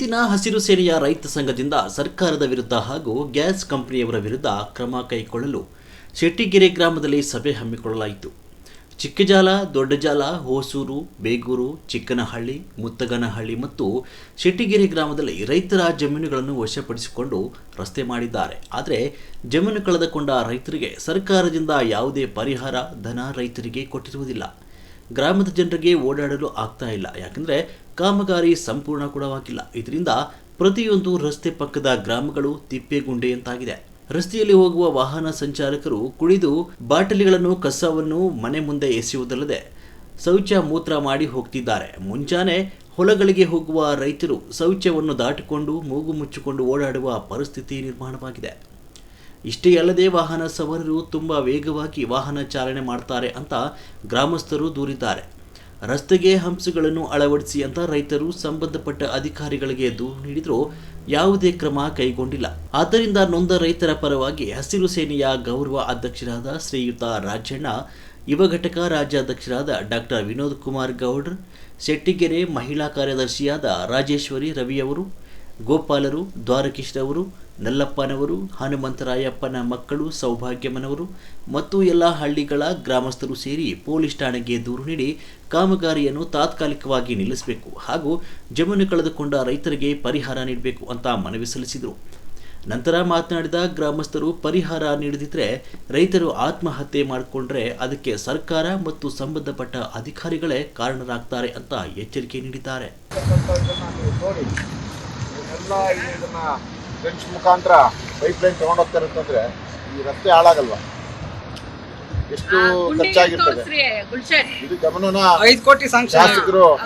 ದಿನ ಹಸಿರು ಸೇನೆಯ ರೈತ ಸಂಘದಿಂದ ಸರ್ಕಾರದ ವಿರುದ್ಧ ಹಾಗೂ ಗ್ಯಾಸ್ ಕಂಪನಿಯವರ ವಿರುದ್ಧ ಕ್ರಮ ಕೈಗೊಳ್ಳಲು ಶೆಟ್ಟಿಗೆರೆ ಗ್ರಾಮದಲ್ಲಿ ಸಭೆ ಹಮ್ಮಿಕೊಳ್ಳಲಾಯಿತು. ಚಿಕ್ಕಜಾಲ, ದೊಡ್ಡಜಾಲ, ಹೊಸೂರು, ಬೇಗೂರು, ಚಿಕ್ಕನಹಳ್ಳಿ, ಮುತ್ತಗನಹಳ್ಳಿ ಮತ್ತು ಶೆಟ್ಟಿಗೆರೆ ಗ್ರಾಮದಲ್ಲಿ ರೈತರ ಜಮೀನುಗಳನ್ನು ವಶಪಡಿಸಿಕೊಂಡು ರಸ್ತೆ ಮಾಡಿದ್ದಾರೆ. ಆದರೆ ಜಮೀನು ಕಳೆದುಕೊಂಡ ರೈತರಿಗೆ ಸರ್ಕಾರದಿಂದ ಯಾವುದೇ ಪರಿಹಾರ ಧನ ರೈತರಿಗೆ ಕೊಟ್ಟಿರುವುದಿಲ್ಲ. ಗ್ರಾಮದ ಜನರಿಗೆ ಓಡಾಡಲು ಆಗ್ತಾ ಇಲ್ಲ. ಯಾಕಂದರೆ ಕಾಮಗಾರಿ ಸಂಪೂರ್ಣ ಕೂಡವಾಗಿಲ್ಲ ಇದರಿಂದ ಪ್ರತಿಯೊಂದು ರಸ್ತೆ ಪಕ್ಕದ ಗ್ರಾಮಗಳು ತಿಪ್ಪೆಗುಂಡೆಯಂತಾಗಿದೆ ರಸ್ತೆಯಲ್ಲಿ ಹೋಗುವ ವಾಹನ ಸಂಚಾಲಕರು ಕುಳಿದು ಬಾಟಲಿಗಳನ್ನು, ಕಸವನ್ನು ಮನೆ ಮುಂದೆ ಎಸೆಯುವುದಲ್ಲದೆ ಶೌಚ ಮೂತ್ರ ಮಾಡಿ ಹೋಗ್ತಿದ್ದಾರೆ. ಮುಂಜಾನೆ ಹೊಲಗಳಿಗೆ ಹೋಗುವ ರೈತರು ಶೌಚವನ್ನು ದಾಟಿಕೊಂಡು ಮೂಗು ಮುಚ್ಚಿಕೊಂಡು ಓಡಾಡುವ ಪರಿಸ್ಥಿತಿ ನಿರ್ಮಾಣವಾಗಿದೆ. ಇಷ್ಟೇ ಅಲ್ಲದೆ ವಾಹನ ಸವಾರರು ತುಂಬ ವೇಗವಾಗಿ ವಾಹನ ಚಾಲನೆ ಮಾಡ್ತಾರೆ ಅಂತ ಗ್ರಾಮಸ್ಥರು ದೂರಿದ್ದಾರೆ. ರಸ್ತೆಗೆ ಹಂಸಗಳನ್ನು ಅಳವಡಿಸಿ ಅಂತ ರೈತರು ಸಂಬಂಧಪಟ್ಟ ಅಧಿಕಾರಿಗಳಿಗೆ ದೂರು ನೀಡಿದರೂ. ಯಾವುದೇ ಕ್ರಮ ಕೈಗೊಂಡಿಲ್ಲ. ಆದ್ದರಿಂದ ನೊಂದ ರೈತರ ಪರವಾಗಿ ಹಸಿರು ಸೇನೆಯ ಗೌರವ ಅಧ್ಯಕ್ಷರಾದ ಶ್ರೀಯುತ ರಾಜಣ್ಣ, ಯುವ ಘಟಕ ರಾಜ್ಯಾಧ್ಯಕ್ಷರಾದ ಡಾಕ್ಟರ್ ವಿನೋದ್ ಕುಮಾರ್ ಗೌಡ್ರ್, ಶೆಟ್ಟಿಗೆರೆ ಮಹಿಳಾ ಕಾರ್ಯದರ್ಶಿಯಾದ ರಾಜೇಶ್ವರಿ ರವಿಯವರು ಗೋಪಾಲರು ದ್ವಾರಕೀಶ್ರವರು ನಲ್ಲಪ್ಪನವರು, ಹನುಮಂತರಾಯಪ್ಪನ ಮಕ್ಕಳು, ಸೌಭಾಗ್ಯಮ್ಮನವರು ಮತ್ತು ಎಲ್ಲ ಹಳ್ಳಿಗಳ ಗ್ರಾಮಸ್ಥರು ಸೇರಿ ಪೊಲೀಸ್ ಠಾಣೆಗೆ ದೂರು ನೀಡಿ ಕಾಮಗಾರಿಯನ್ನು ತಾತ್ಕಾಲಿಕವಾಗಿ ನಿಲ್ಲಿಸಬೇಕು ಹಾಗೂ ಜಮೀನು ಕಳೆದುಕೊಂಡ ರೈತರಿಗೆ ಪರಿಹಾರ ನೀಡಬೇಕು ಅಂತ ಮನವಿ ಸಲ್ಲಿಸಿದರು. ನಂತರ ಮಾತನಾಡಿದ ಗ್ರಾಮಸ್ಥರು, ಪರಿಹಾರ ನೀಡದಿದ್ದರೆ ರೈತರು ಆತ್ಮಹತ್ಯೆ ಮಾಡಿಕೊಂಡ್ರೆ ಅದಕ್ಕೆ ಸರ್ಕಾರ ಮತ್ತು ಸಂಬಂಧಪಟ್ಟ ಅಧಿಕಾರಿಗಳೇ ಕಾರಣರಾಗ್ತಾರೆ ಅಂತ ಎಚ್ಚರಿಕೆ ನೀಡಿದ್ದಾರೆ. ನೋಡಿ ಎಲ್ಲ ಇದನ್ನ ಫ್ರೆಂಚ್ ಮುಖಾಂತರ ಪೈಪ್ ಲೈನ್ ತಗೊಂಡೋಗ್ತಾರೆ ಅಂತಂದ್ರೆ ಈ ರಸ್ತೆ ಹಾಳಾಗಲ್ವ? ಎಷ್ಟು ಖರ್ಚಾಗಿರ್ತದೆ? ಇದು ಗಮನನ ಐದು ಕೋಟಿ ಸಾಂಕ್ಷನ್ ಶಾಸಕರು ಆ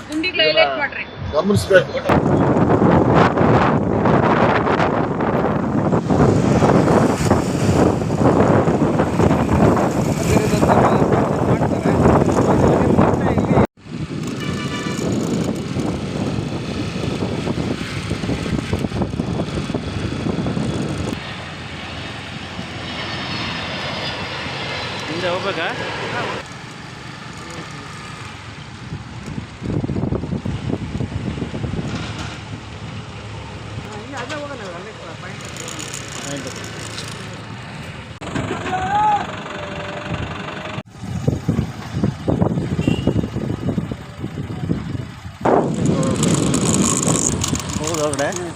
ಗಮನಿಸ್ಬೇಕು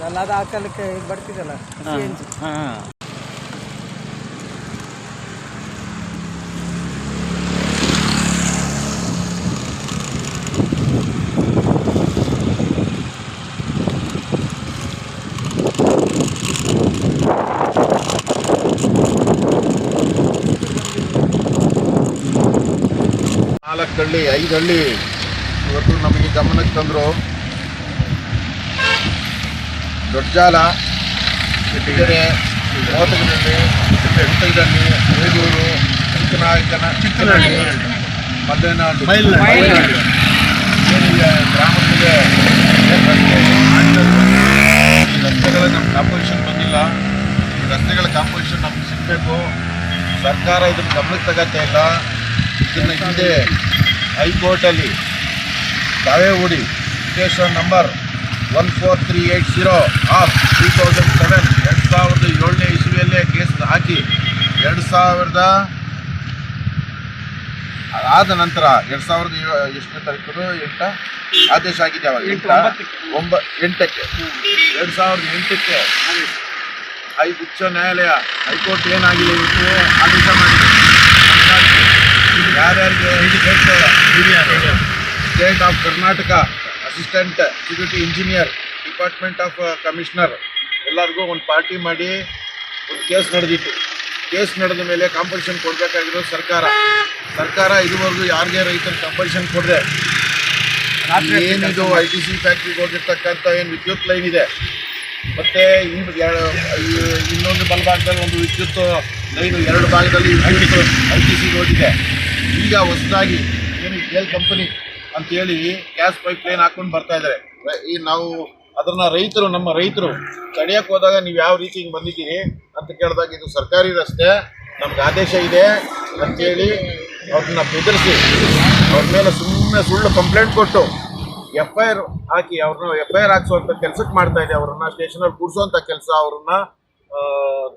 ಅಲ್ಲಾದ ಹಾಕಲಿಕ್ಕೆ ಬರ್ತಿದಲ್ಲ ನಾಲ್ಕು ಹಳ್ಳಿ ಐದು ಹಳ್ಳಿ ಇವತ್ತು ನಮಗೆ ಗಮನಕ್ಕೆ ತಂದರು ದೊಡ್ಡಜಾಲ ಚಿಟ್ಟಗೆರೆ ಮೋತಗನಹಳ್ಳಿ ಬೆಳ್ತಗದಲ್ಲಿ ಬೇಗೂರು ಚಿಕ್ಕನಾಯಕನ ಚಿಕ್ಕನಹಳ್ಳಿ ಗ್ರಾಮಗಳಿಗೆ ಮಾಡಿದ್ದಾರೆ? ಈ ರಸ್ತೆಗಳ ನಮ್ಮ ಕಾಂಪೋಸಿಷನ್ ಬಂದಿಲ್ಲ. ಈ ರಸ್ತೆಗಳ ಕಾಂಪೋಸಿಷನ್ ನಮ್ಗೆ ಸಿಗಬೇಕು. ಸರ್ಕಾರ ಇದನ್ನು ಗಮನಕ್ಕೆ ತಗತ್ತೆ ಇಲ್ಲ. ಇದನ್ನು ಹಿಂದೆ ಹೈಕೋರ್ಟಲ್ಲಿ ಹೂಡಿ station number one four three eight zero of two thousand seven ಎರಡು ಸಾವಿರದ ಏಳನೇ ಇಸ್ವಿಯಲ್ಲೇ ಕೇಸ್ ಹಾಕಿ ಎರಡು ಸಾವಿರದ ಆದ ನಂತರ ಎರಡು ಸಾವಿರದ ಎಷ್ಟನೇ ತಾರೀಕು ಎಂಟ? ಆದೇಶ ಆಗಿದೆ ಅವಾಗ. ಎಂಟ? ಒಂಬ, ಎಂಟಕ್ಕೆ. ಎರಡು ಸಾವಿರದ ಎಂಟಕ್ಕೆ. ಹೈ, ಉಚ್ಚ ನ್ಯಾಯಾಲಯ, ಹೈಕೋರ್ಟ್ ಏನಾಗಿದೆ ಇವತ್ತು? ಆದೇಶ ಮಾಡಿದೆ. ಯಾರ್ಯಾರಿಗೆ state of Karnataka assistant deputy engineer department of commissioner ಎಲ್ಲರಿಗೂ ಒಂದು ಪಾರ್ಟಿ ಮಾಡಿ ಒಂದು ಕೇಸ್ ನಡೆದಿತ್ತು. ಕೇಸ್ ನಡೆದ ಮೇಲೆ ಕಾಂಪನ್ಸೇಷನ್ ಕೊಡಬೇಕಾಗಿರೋ ಸರ್ಕಾರ. ಸರ್ಕಾರ ಇದುವರೆಗೂ ಯಾರಿಗೆ ರೈತರು ಕಾಂಪನ್ಸೇಷನ್ ಕೊಡದೆ? ಏನಿದು ಐ ಟಿ ಸಿ ಫ್ಯಾಕ್ಟ್ರಿಗೆ ಹೋಗಿರ್ತಕ್ಕಂಥ ಏನು ವಿದ್ಯುತ್ ಲೈನ್ ಇದೆ? ಮತ್ತೆ ಇನ್ನು ಇನ್ನೊಂದು ಬಲಭಾಗದಲ್ಲಿ ಒಂದು ವಿದ್ಯುತ್ ಲೈನು ಎರಡು ಭಾಗದಲ್ಲಿ ಐ ಟಿ ಸಿ ಹೋಗಿದೆ. ಈಗ ಹೊಸದಾಗಿ ಏನು ಎಲ್ ಕಂಪನಿ ಅಂತೇಳಿ ಗ್ಯಾಸ್ ಪೈಪ್ ಲೈನ್ ಹಾಕೊಂಡು ಬರ್ತಾ ಇದ್ದಾರೆ ಈ ನಾವು ಅದನ್ನ ರೈತರು, ನಮ್ಮ ರೈತರು ತಡೆಯಕ್ಕೆ ಹೋದಾಗ ನೀವು ಯಾವ ರೀತಿ ಹಿಂಗೆ ಬಂದಿದ್ದೀರಿ ಅಂತ ಕೇಳಿದಾಗ ಇದು ಸರ್ಕಾರಿ ರಸ್ತೆ, ನಮ್ಗೆ ಆದೇಶ ಇದೆ ಅಂತೇಳಿ ಅವ್ರನ್ನ ಬೆದರಿಸಿ ಅವ್ರ ಮೇಲೆ ಸುಮ್ಮನೆ ಸುಳ್ಳು ಕಂಪ್ಲೇಂಟ್ ಕೊಟ್ಟು ಎಫ್ ಐ ಆರ್ ಹಾಕಿ ಅವ್ರನ್ನ ಎಫ್ ಐ ಆರ್ ಹಾಕ್ಸುವಂಥ ಕೆಲಸಕ್ಕೆ ಮಾಡ್ತಾ ಇದೆ. ಅವ್ರನ್ನ ಸ್ಟೇಷನಲ್ಲಿ ಕೂಡಿಸುವಂಥ ಕೆಲಸ ಅವ್ರನ್ನ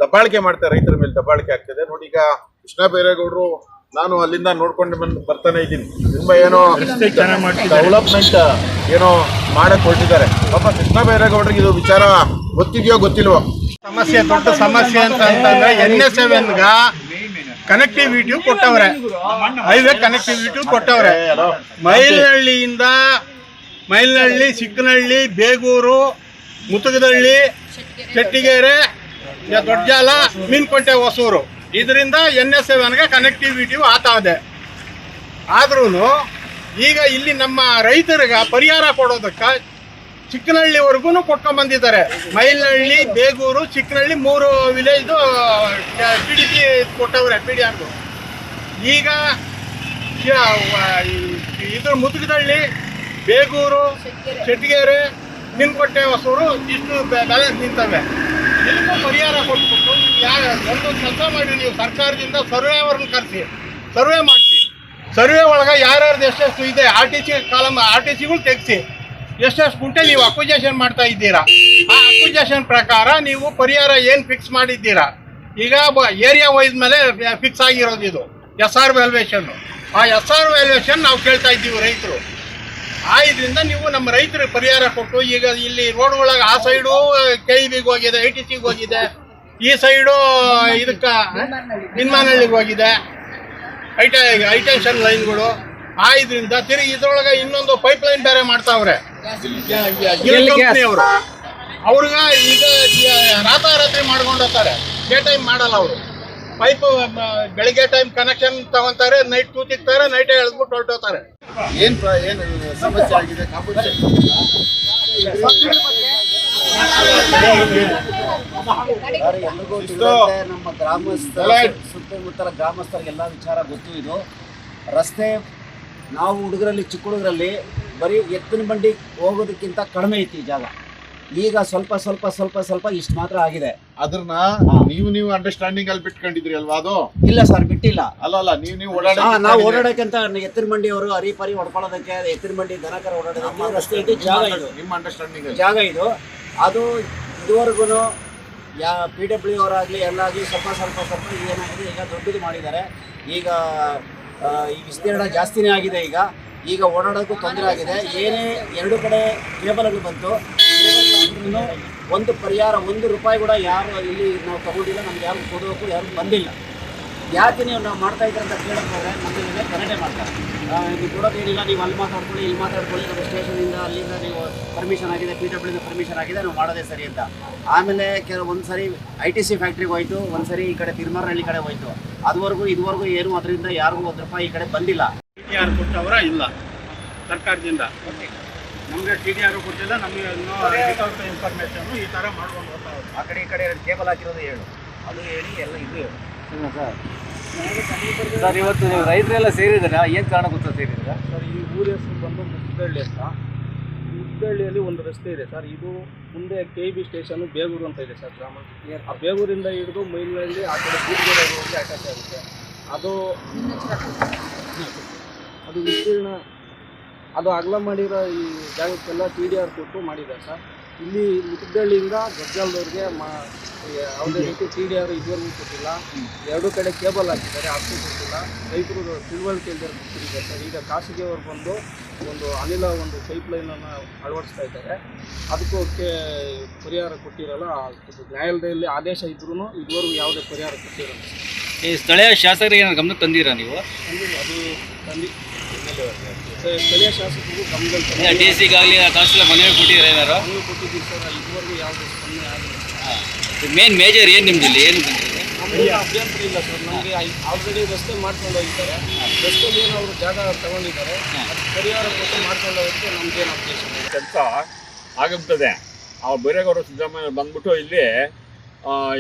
ದಬ್ಬಾಳಿಕೆ ಮಾಡ್ತಾರೆ ರೈತರ ಮೇಲೆ ದಬ್ಬಾಳಿಕೆ ಆಗ್ತದೆ. ನೋಡಿ ಈಗ ಕೃಷ್ಣ ಬೈರೇಗೌಡರು ನಾನು ಅಲ್ಲಿಂದ ನೋಡ್ಕೊಂಡು ಬಂದು ಬರ್ತಾನೆ ಇದ್ದೀನಿ. ತುಂಬಾ ಏನೋ ಡೆವಲಪ್ಮೆಂಟ್ ಏನೋ ಮಾಡಕ್ ಹೊರಟಿದ್ದಾರೆ. ಪಾಪ ಕೃಷ್ಣ ಬೈರೇಗೌಡರಿಗೆ ಇದು ವಿಚಾರ ಗೊತ್ತಿದೆಯೋ ಗೊತ್ತಿಲ್ವೋ? ಸಮಸ್ಯೆ ದೊಡ್ಡ ಸಮಸ್ಯೆ ಅಂತ ಅಂತಂದ್ರೆ ಎನ್ ಎಸ್ ಗ ಕನೆಕ್ಟಿವಿಟಿ ಕೊಟ್ಟವ್ರೆ. ಹೈವೇ ಕನೆಕ್ಟಿವಿಟಿ ಕೊಟ್ಟವ್ರೆ. ಮೈಲಹಳ್ಳಿಯಿಂದ ಮೈಲಹಳ್ಳಿ ಚಿಕ್ಕನಹಳ್ಳಿ ಬೇಗೂರು ಮುತುಗದಹಳ್ಳಿ ಚಟ್ಟಿಗೆರೆ ದೊಡ್ಡ ದೊಡ್ಡಜಾಲ ಮೀನ್ಕೊಂಟೆ ಹೊಸೂರು. ಇದರಿಂದ ಎನ್ ಎಸ್ ಸೆವೆನ್ಗೆ ಕನೆಕ್ಟಿವಿಟಿ ಆತಾದೆ ಆದ್ರೂ ಈಗ ಇಲ್ಲಿ ನಮ್ಮ ರೈತರಿಗೆ ಪರಿಹಾರ ಕೊಡೋದಕ್ಕೆ ಚಿಕ್ಕನಹಳ್ಳಿವರೆಗೂ ಕೊಟ್ಕೊಂಡ್ ಬಂದಿದ್ದಾರೆ. ಮೈಲಹಳ್ಳಿ ಬೇಗೂರು, ಚಿಕ್ಕನಹಳ್ಳಿ ಮೂರು ವಿಲೇಜ್ದು ಪಿ ಡಿ ಪಿ ಕೊಟ್ಟವ್ರೆ ಪಿ ಡಿ ಆರ್ಗು ಈಗ ಇದ್ರ ಮುದುಗದಹಳ್ಳಿ ಬೇಗೂರು ಚೆಟ್ಟಿಗೆರೆ ನಿನ್ಕೊಟ್ಟೆ ಹೊಸೂರು ಇಷ್ಟು ಬ್ಯಾಲೆನ್ಸ್ ನಿಂತವೆ. ಇದಕ್ಕೂ ಪರಿಹಾರ ಕೊಟ್ಬಿಟ್ಟು ಒಂದು ಕೆಲಸ ಮಾಡಿ ನೀವು ಸರ್ಕಾರದಿಂದ ಸರ್ವೆ ಅವ್ರನ್ನ ಕರೆಸಿ, ಸರ್ವೆ ಮಾಡಿಸಿ. ಸರ್ವೆ ಒಳಗೆ ಯಾರ್ಯಾರ್ದು ಎಷ್ಟೆಷ್ಟು ಇದೆ R T C column R T ಸಿಗಳು ತೆಗೆಸಿ. ಎಷ್ಟೆಷ್ಟು ಗುಂಟೆ ನೀವು ಅಕ್ವಿಜೇಷನ್ ಮಾಡ್ತಾ ಇದ್ದೀರಾ. ಆ ಅಕ್ವಿಜೇಷನ್ ಪ್ರಕಾರ ನೀವು ಪರಿಹಾರ ಏನು ಫಿಕ್ಸ್ ಮಾಡಿದ್ದೀರಾ? ಈಗ ಏರಿಯಾ ವೈಸ್ ಮೇಲೆ ಫಿಕ್ಸ್ ಆಗಿರೋದು ಇದು ಎಸ್ ಆರ್ ವ್ಯಾಲ್ಯೂಯೇಷನ್ನು ಆ ಎಸ್ ಆರ್ ವ್ಯಾಲ್ಯೂಯೇಷನ್ ನಾವು ಕೇಳ್ತಾ ಇದ್ದೀವಿ ರೈತರು. ಆ ಇದರಿಂದ ನೀವು ನಮ್ಮ ರೈತರಿಗೆ ಪರಿಹಾರ ಕೊಟ್ಟು, ಈಗ ಇಲ್ಲಿ ರೋಡ್ ಒಳಗೆ ಆ ಸೈಡು ಕೆ ಇ ಬಿಗೆ ಹೋಗಿದೆ ಐ ಟಿ ಸಿಗೆ ಹೋಗಿದೆ. ಈ ಸೈಡು ಇದಕ್ಕ ನಿನ್ಮಾನಹಳ್ಳಿಗೆ ಹೋಗಿದೆ ಐಟೈ ಹೈಟೆನ್ಷನ್ ಲೈನ್ಗಳು. ಆ ಇದರಿಂದ ತಿರುಗಿ ಇದ್ರೊಳಗೆ ಇನ್ನೊಂದು ಪೈಪ್ ಲೈನ್ ಬೇರೆ ಮಾಡ್ತಾವ್ರೆ. ಅವರು ಅವ್ರಿಗ ಈಗ ರಾತಾರಾತ್ರಿ ಮಾಡ್ಕೊಂಡು ಹೋಗ್ತಾರೆ ಡೇ ಟೈಮ್ ಮಾಡಲ್ಲ ಅವರು. ಪೈಪ್ ಬೆಳಿಗ್ಗೆ ಟೈಮ್ ಕನೆಕ್ಷನ್ ತಗೊಂತಾರೆ ನೈಟ್ ಕೂತಿಕ್ತಾರೆ ನೈಟ್ ಎಳ್ದ್ಬಿಟ್ಟು ಹೊರಟೋತಾರೆ ಏನ್ ಏನು ಸಮಸ್ಯೆ ಆಗಿದೆ? ನಮ್ಮ ಗ್ರಾಮಸ್ಥರ. ಸುತ್ತಮುತ್ತಲ ಗ್ರಾಮಸ್ಥರಿಗೆಲ್ಲ ವಿಚಾರ ಗೊತ್ತು ಇದು. ರಸ್ತೆ ನಾವು ಹುಡುಗರಲ್ಲಿ ಚಿಕ್ಕ ಹುಡುಗರಲ್ಲಿ ಬರೀ ಎತ್ತಿನ ಬಂಡಿ ಹೋಗೋದಕ್ಕಿಂತ ಕಡಿಮೆ ಐತಿ ಈ ಜಾಗ. ಈಗ ಸ್ವಲ್ಪ ಸ್ವಲ್ಪ ಸ್ವಲ್ಪ ಸ್ವಲ್ಪ ಇಷ್ಟು ಮಾತ್ರ ಆಗಿದೆ. ಅದ್ರನ್ನ ನೀವು ನೀವು ಅಂಡರ್ಸ್ಟ್ಯಾಂಡಿಂಗ್ ಅಲ್ಲಿ ಬಿಟ್ಕೊಂಡಿದ್ರಿ ಅಲ್ವಾ ಅದು? ಇಲ್ಲ ಸರ್ ಬಿಟ್ಟಿಲ್ಲ. ಅಲ್ಲ ಅಲ್ಲ ನೀವು ನೀವು ಓಡಾಡ ನಾವು ಓಡಾಡಕ್ಕಿಂತ ಎತ್ತಿನ ಮಂಡಿ ಅವರು ಹರಿಪರಿ ಹೊಡ್ಕೊಳ್ಳೋದಕ್ಕೆ ಎತ್ತಿನ ಬಂಡಿ ದನಕರ ಓಡಾಡೋದಕ್ಕೆ ರಸ್ತೆ ಇದೆ ಜಾಗ ಇದು. ನಿಮ್ಮ ಅಂಡರ್ಸ್ಟ್ಯಾಂಡಿಂಗ್ ಜಾಗ ಇದು. ಅದು ಇದುವರೆಗೂ ಯಾ ಪಿ ಡಬ್ಲ್ಯೂ ಅವರಾಗಲಿ ಎಲ್ಲಾಗಲಿ ಸ್ವಲ್ಪ ಸ್ವಲ್ಪ ಸ್ವಲ್ಪ ಏನಾಗಿದೆ, ಈಗ ದೊಡ್ಡದು ಮಾಡಿದ್ದಾರೆ. ಈಗ ಈ ವಿಸ್ತೀರ್ಣ ಜಾಸ್ತಿನೇ ಆಗಿದೆ ಈಗ. ಈಗ ಓಡಾಡೋಕ್ಕೂ ತೊಂದರೆ ಆಗಿದೆ. ಏನೇ ಎರಡು ಕಡೆ ಕೇಬಲ್ಗಳು ಬಂತು ಒಂದು ಪರಿಹಾರ, ಒಂದು ರೂಪಾಯಿ ಕೂಡ ಯಾರು ಇಲ್ಲಿ ನಾವು ತಗೊಂಡಿಲ್ಲ, ನಮ್ಗೆ ಯಾರು ಕೊಡೋಕ್ಕೂ ಯಾರು ಬಂದಿಲ್ಲ. ಯಾಕೆ ನೀವು ನಾವು ಮಾಡ್ತಾ ಇದ್ದೀರ ಅಂತ ಕೇಳಕ್ಕೆ ಮತ್ತೆ ನಿಮಗೆ ಗಲಾಟೆ ಮಾಡ್ತಾರೆ. ಇದು ನೀವು ಕೊಡೋದೇನಿಲ್ಲ ನೀವು ಅಲ್ಲಿ ಮಾತಾಡ್ಕೊಳ್ಳಿ ಇಲ್ಲಿ ಮಾತಾಡ್ಕೊಳ್ಳಿ ನಮ್ಮ ಸ್ಟೇಷನಿಂದ ಅಲ್ಲಿಂದ ನೀವು ಪರ್ಮಿಷನ್ ಆಗಿದೆ ಪಿ ಡಬ್ಲ್ಯೂಯಿಂದ ಪರ್ಮಿಷನ್ ಆಗಿದೆ ನಾವು ಮಾಡೋದೇ ಸರಿ ಅಂತ. ಆಮೇಲೆ ಕೆಲವು ಒಂದು ಸರಿ ಐ ಟಿ ಸಿ ಫ್ಯಾಕ್ಟ್ರಿಗೆ ಹೋಯ್ತು ಒಂದು ಸರಿ ಈ ಕಡೆ ತಿರುಮರಹಳ್ಳಿ ಕಡೆ ಹೋಯ್ತು. ಅದುವರೆಗೂ ಇದುವರೆಗೂ ಏನು ಅದರಿಂದ ಯಾರಿಗೂ ಒಂದು ರೂಪಾಯಿ ಈ ಕಡೆ ಬಂದಿಲ್ಲ. ಟಿ ಆರ್ ಕೊಟ್ಟವರ ಇಲ್ಲ ಸರ್ಕಾರದಿಂದ. ನಮಗೆ ಟಿ ಡಿ ಆರ್ ಕೊಟ್ಟಿಲ್ಲ ನಮಗೆ ವಿತೌಟ್ ಇನ್ಫಾರ್ಮೇಷನ್ ಈ ಥರ ಮಾಡ್ಕೊಂಡು ಹೋಗ್ತಾ ಆ ಕಡೆ ಈ ಕಡೆ ಕೇಬಲ್ ಹಾಕಿರೋದು ಹೇಳು. ಅದು ಹೇಳಿ ಎಲ್ಲ ಇದು ಹೇಳು. ಸರ್, ಇವತ್ತು ನೀವು ರೈತರೆಲ್ಲ ಸೇರಿದ್ದೀರಾ ಏನು ಕಾರಣ ಗೊತ್ತಾ ಸೇರಿದ್ದೀರಾ ಸರ್, ಈ ಊರ ಹೆಸರು ಬಂದು ಮುದ್ದಳ್ಳಿ ಅಂತ. ಮುದ್ದಳ್ಳಿಯಲ್ಲಿ ಒಂದು ರಸ್ತೆ ಇದೆ ಸರ್, ಇದು ಮುಂದೆ ಕೆ ಬಿ ಸ್ಟೇಷನ್ ಬೇಗೂರು ಅಂತ ಇದೆ ಸರ್, ಗ್ರಾಮ. ಆ ಬೇಗೂರಿಂದ ಹಿಡಿದು ಮೈಲಿನಲ್ಲಿ ಆ ಕಡೆ ಬೂದಿಗೆರೆ ಹೋಗಿ ಅಟ್ಯಾಚ್ ಆಗುತ್ತೆ. ಅದು ಅದು ವಿಸ್ತೀರ್ಣ, ಅದು ಅಗಲ ಮಾಡಿರೋ ಈ ಜಾಗಕ್ಕೆಲ್ಲ ಟಿ ಡಿ ಆರ್ ಕೊಟ್ಟು ಮಾಡಿದ್ದಾರೆ ಸರ್. ಇಲ್ಲಿ ಮುದ್ದಳ್ಳಿಯಿಂದ ಗಜ್ಜಲ್ದವ್ರಿಗೆ ಮಾ ಯಾವುದೇ ರೀತಿ ಟಿ ಡಿ ಆರ್ ಇದುವರೆಗೂ ಕೊಟ್ಟಿಲ್ಲ ಎರಡು ಕಡೆ ಕೇಬಲ್ ಹಾಕಿದ್ದಾರೆ ಅದಕ್ಕೂ ಕೊಟ್ಟಿಲ್ಲ ರೈತರು ತಿಳುವಳಿಕೆ ಇಲ್ಲದೆ ಕೊಟ್ಟಿದ್ದಾರೆ ಸರ್. ಈಗ ಖಾಸಗಿಯವರು ಬಂದು ಒಂದು ಅನಿಲ ಒಂದು ಪೈಪ್ ಲೈನನ್ನು ಅಳವಡಿಸ್ತಾ ಇದ್ದಾರೆ. ಅದಕ್ಕೂ ಪರಿಹಾರ ಕೊಟ್ಟಿರಲ್ಲ ನ್ಯಾಯಾಲಯದಲ್ಲಿ ಆದೇಶ ಇದ್ರೂ ಇದುವರೆಗೂ ಯಾವುದೇ ಪರಿಹಾರ ಕೊಟ್ಟಿರಲ್ಲ. ಈ ಸ್ಥಳೀಯ ಶಾಸಕರಿಗೆ ಗಮನಕ್ಕೆ ತಂದಿರಾ ನೀವು? ಅದು ಅದು ತಂದು ಸ್ಥಳೀಯ ಡಿ ಸಿಗಾಗಲಿ ಕೌನ್ಸಿಲರ್ ಮನವಿ ಕೊಟ್ಟಿದ್ದೀರಾ ಏನಾರು ಮನವಿ ಕೊಟ್ಟಿದ್ದೀವಿ ಸರ್ ಇದುವರೆಗೂ ಯಾವುದೇ ಸ್ಪಂದನೆ ಆಗಿಲ್ಲ ಮೇನ್ ಮೇಜರ್ ಏನು ನಿಮ್ದು ಇಲ್ಲಿ? ಏನು ಬಂದಿದೆ ನಮಗೆ ಅಭ್ಯಂತರ ಇಲ್ಲ ಸರ್ ನಮಗೆ ಆಲ್ರೆಡಿ ರಸ್ತೆ ಮಾಡ್ಕೊಂಡು ಹೋಗಿದ್ದಾರೆ. ರಸ್ತೆಯಲ್ಲಿ ಏನು ಅವರು ಜಾಗ ತಗೊಂಡಿದ್ದಾರೆ ಅದು ಪರಿಹಾರ ಕೊಟ್ಟು ಮಾಡ್ಕೊಂಡು ಹೋಗೋಕ್ಕೆ ನಮ್ಗೇನು ಅಪ್ಲೇಷನ್ ಕೆಲಸ ಆಗಿರ್ತದೆ ಆ ಬೈರೇಗೌಡರು ಸಿದ್ದರಾಮಯ್ಯ ಬಂದ್ಬಿಟ್ಟು ಇಲ್ಲಿ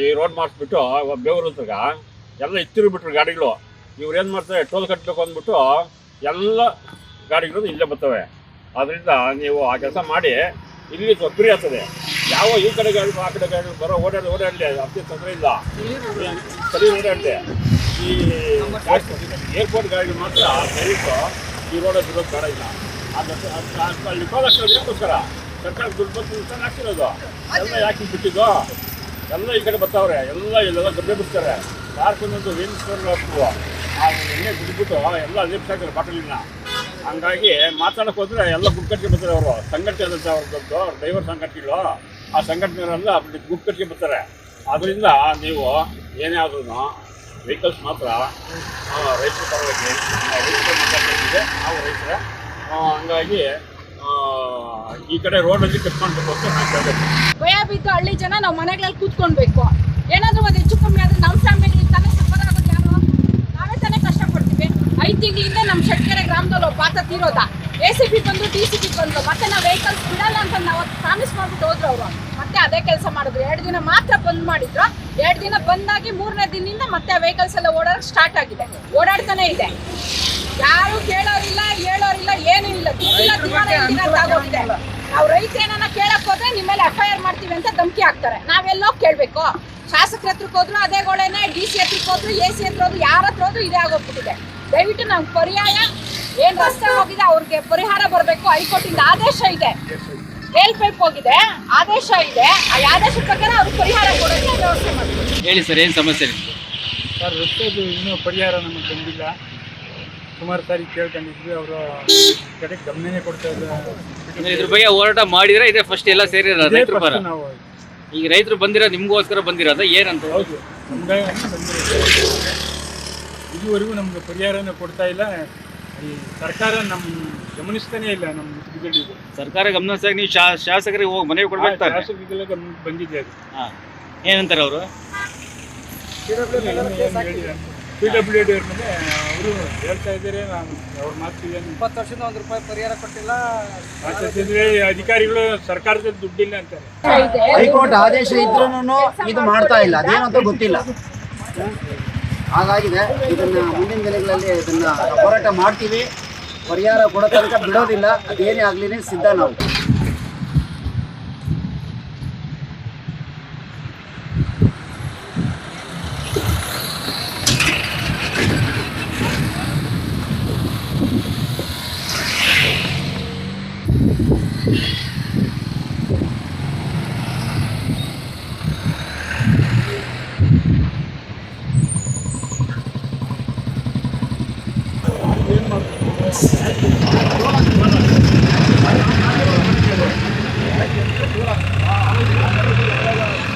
ಈ ರೋಡ್ ಮಾಡಿಸ್ಬಿಟ್ಟು ಬೇವೂರು ಹತ್ರಗ ಎಲ್ಲ ಇತ್ತಿರು ಬಿಟ್ರು ಗಾಡಿಗಳು. ಇವ್ರು ಏನು ಮಾಡ್ತಾರೆ ಟೋಲ್ ಕಟ್ಟಬೇಕು ಅಂದ್ಬಿಟ್ಟು ಎಲ್ಲ ಗಾಡಿಗಳು ಇಲ್ಲೇ ಬರ್ತವೆ. ಅದರಿಂದ ನೀವು ಆ ಕೆಲಸ ಮಾಡಿ, ಇಲ್ಲಿ ಫ್ರೀ ಆಗ್ತದೆ. ಯಾವ ಈ ಕಡೆ ಗಾಡಿ ಆ ಕಡೆ ಗಾಡಿ ಬರೋ, ಓಡಾಡಿ, ಓಡಾಡಲಿ, ಅಷ್ಟೇ ತೊಂದರೆ ಇಲ್ಲ. ಸರಿ, ಓಡಾಡಲಿ. ಈ ಏರ್ಪೋರ್ಟ್ ಗಾಡಿ ಮಾತ್ರ ದಯವಿಟ್ಟು ಈ ರೋಡಲ್ಲಿ ಬಿಡೋದು ಬೇಡ ಇಲ್ಲ. ಅಲ್ಲಿ ಅದಕ್ಕೋಸ್ಕರ ಸರ್ಕಾರ ದುಡ್ಡು ಬಂದು ಹಾಕ್ತಿರೋದು ಎಲ್ಲ ಯಾಕೆ ಬಿಟ್ಟಿದ್ದು? ಎಲ್ಲ ಈ ಕಡೆ ಬರ್ತಾವ್ರೆ. ಎಲ್ಲ ಇಲ್ಲೆಲ್ಲ ಗಬ್ಬೆ ಬಿಡ್ತಾರೆ ಯಾರು ವೇಣಿಸ್ಕೊಂಡು ಹಾಕುವ ಆ, ಎಣ್ಣೆ ಬಿಟ್ಬಿಟ್ಟು ಎಲ್ಲ ಅದೇ ಹಾಕಿದ್ರೆ ಬಾಟಲಿನ. ಹಂಗಾಗಿ ಮಾತಾಡಕ್ಕೆ ಹೋದ್ರೆ ಎಲ್ಲ ಗುಡ್ಕಟ್ಟಿಗೆ ಬರ್ತಾರೆ ಅವರು. ಸಂಘಟನೆ ಇರುತ್ತೆ ಅವ್ರದ್ದು ಡ್ರೈವರ್ ಸಂಘಟನೆಗಳು ಆ ಸಂಘಟನೆಯವರೆಲ್ಲ ಗುಡ್ ಕಟ್ಟಿಗೆ ಬರ್ತಾರೆ. ಅದರಿಂದ ನೀವು ಏನೇ ಆದ್ರೂ ವೆಹಿಕಲ್ಸ್ ಮಾತ್ರ ರೈತರ ಪರವಾಗಿ ನಾವು ರೈತರ. ಹಂಗಾಗಿ ಈ ಕಡೆ ರೋಡಲ್ಲಿ ಕಟ್ ಮಾಡಬೇಕು ಅಂತ ಭಯ ಬಿದ್ದು ಹಳ್ಳಿ ಜನ ನಾವು ಮನೆಗಳಲ್ಲಿ ಕೂತ್ಕೊಳ್ಬೇಕು. ಏನಾದರೂ ಒಂದು ಹೆಚ್ಚು ಕಮ್ಮಿ ಆದರೆ ನಮ್ಮ ಫ್ಯಾಮಿಲಿ ತಾನೇ ಸಫರ್ ಆಗೋದು ಯಾರು ನಾವೇ ತಾನೇ ಕಷ್ಟಪಡ್ತೀವಿ ಐದು ತಿಂಗಳಿಂದ ನಮ್ಮ ಶಟ್ಕೆರೆ ಗ್ರಾಮದಲ್ಲಿ ಪಾತ್ರ ತೀರೋದ? ಎ ಸಿ ಪಿ ಬಂದು ಡಿ ಸಿ ಪಿ ಬಂದು ಮತ್ತೆ ನಾವು ವೆಹಿಕಲ್ಸ್ ಬಿಡಲ್ಲ ಅಂತ ನಾವು ಪ್ರಾಮಿಸ್ ಮಾಡ್ಬಿಟ್ಟು ಹೋದ್ರು ಅವರು. ಮತ್ತೆ ಅದೇ ಕೆಲಸ ಮಾಡಿದ್ರು. ಎರಡು ದಿನ ಮಾತ್ರ ಬಂದ್ ಮಾಡಿದ್ರು. ಎರಡು ದಿನ ಬಂದಾಗಿ ಮೂರನೇ ದಿನದಿಂದ ಮತ್ತೆ ವೆಹಿಕಲ್ಸ್ ಎಲ್ಲ ಓಡಾಡಕ್ ಸ್ಟಾರ್ಟ್ ಆಗಿದೆ. ಓಡಾಡ್ತಾನೆ ಇದೆ. ಯಾರು ಕೇಳೋರಿಲ್ಲ ಹೇಳೋರಿಲ್ಲ ಏನೂ ಇಲ್ಲ. ಆಗೋಗಿದೆ ನಾವು ರೈತ ಏನಾನ ಕೇಳಕ್ ಹೋದ್ರೆ ನಿಮ್ಮೇಲೆ ಎಫ್ ಐ ಆರ್ ಮಾಡ್ತೀವಿ ಅಂತ ಧಮಕಿ ಹಾಕ್ತಾರೆ. ನಾವೆಲ್ಲೋ ಕೇಳ್ಬೇಕು? ಶಾಸಕರ ಹತ್ರಕ್ಕೆ ಹೋದ್ರು ಅದೇ ಗೋಳೆನೆ ಡಿ ಸಿ ಹತ್ರಕ್ಕೆ ಹೋದ್ರು ಎ ಸಿ ಹತ್ರ ಹೋದ್ರು ಯಾರ ಹತ್ರ ಹೋದ್ರು ಇದೇ ಆಗೋಗ್ಬಿಟ್ಟಿದೆ. ದಯವಿಟ್ಟು ನಾವು ಪರ್ಯಾಯ ಏನ್ ರಸ್ತೆ ಹೋಗಿದೆ ಅವ್ರಿಗೆ ಪರಿಹಾರ ಬರಬೇಕು. ಹೈಕೋರ್ಟಿಂದ ಆದೇಶ ಇದೆ. ಹೇಳ್ಬೇಕು ಪೈಪ್ ಹೋಗಿದೆ. ಆದೇಶ ಇದೆ. ಆ ಆದೇಶ ಪ್ರಕಾರ ಅವ್ರಿಗೆ ಪರಿಹಾರ ಕೊಡೋಕೆ ವ್ಯವಸ್ಥೆ ಮಾಡ್ತೀವಿ ಹೇಳಿ ಸರ್ ಏನು ಸಮಸ್ಯೆ ಸರ್ ರಸ್ತೆದು ಇನ್ನೂ ಪರಿಹಾರ ನಮಗೆ ಬಂದಿಲ್ಲ. ಸುಮಾರು ಸಾರಿ ಕೇಳ್ಕೊಂಡಿದ್ವಿ. ಅವರು ಕಡೆ ಗಮನನೇ ಕೊಡ್ತಾ ಇದ್ದಾರೆ ಇದ್ರ ಬಗ್ಗೆ ಹೋರಾಟ ಮಾಡಿದ್ರೆ ಇದೇ ಫಸ್ಟ್ ಎಲ್ಲ ಸೇರಿರೋ ರೈತರು ಬರ. ನಾವು. ಈಗ ರೈತರು ಬಂದಿರೋ ನಿಮಗೋಸ್ಕರ ಬಂದಿರೋದ? ಏನಂತ? ಹೌದು. ಬಂದಿರೋದು. ಇದುವರೆಗೂ ನಮ್ಗೆ ಪರಿಹಾರನ ಕೊಡ್ತಾ ಇಲ್ಲ. ಈ ಸರ್ಕಾರ ನಮ್ಮ ಗಮನಿಸ್ತಾನೆ ಇಲ್ಲ ನಮ್ಮ ಮುತುಕುಗಳಿದು ಸರ್ಕಾರ ಗಮನಿಸಿದಾಗ ನೀವು ಶಾ ಶಾಸಕರಿಗೆ ಹೋಗಿ ಮನೆಗೆ ಕೊಡ್ಬೇಕು ಶಾಸಕರಿಗೆಲ್ಲ ಬಂದಿದ್ದೆ ಬಂದಿದೆ ಅದು. ಹಾಂ. ಏನಂತಾರೆ ಅವರು? ಪಿ ಡಬ್ಲ್ಯೂ ಡಿ ಅವ್ರ ಮೇಲೆ ಅವರು ಹೇಳ್ತಾ ಇದ್ದಾರೆ ನಾನು ಅವ್ರ ಮಾತಿಗೆ ಇಪ್ಪತ್ತು ವರ್ಷದಿಂದ ಒಂದು ರೂಪಾಯಿ ಪರಿಹಾರ ಕೊಟ್ಟಿಲ್ಲ. ಅಧಿಕಾರಿಗಳು ಸರ್ಕಾರದ ದುಡ್ಡಿಲ್ಲ ಅಂತಾರೆ. ಹೈಕೋರ್ಟ್ ಆದೇಶ ಇದ್ರೂನು ಇದು ಮಾಡ್ತಾ ಇಲ್ಲ ಅದೇನಂತ ಗೊತ್ತಿಲ್ಲ. ಹಾಗಾಗಿದೆ ಇದನ್ನ ಮುಂದಿನ ದಿನಗಳಲ್ಲಿ ಇದನ್ನ ಹೋರಾಟ ಮಾಡ್ತೀವಿ. ಪರಿಹಾರ ಕೊಡೋ ತನಕ ಬಿಡೋದಿಲ್ಲ, ಅದೇನೇ ಆಗ್ಲಿ ಸಿದ್ಧ ನಾವು. Thank you.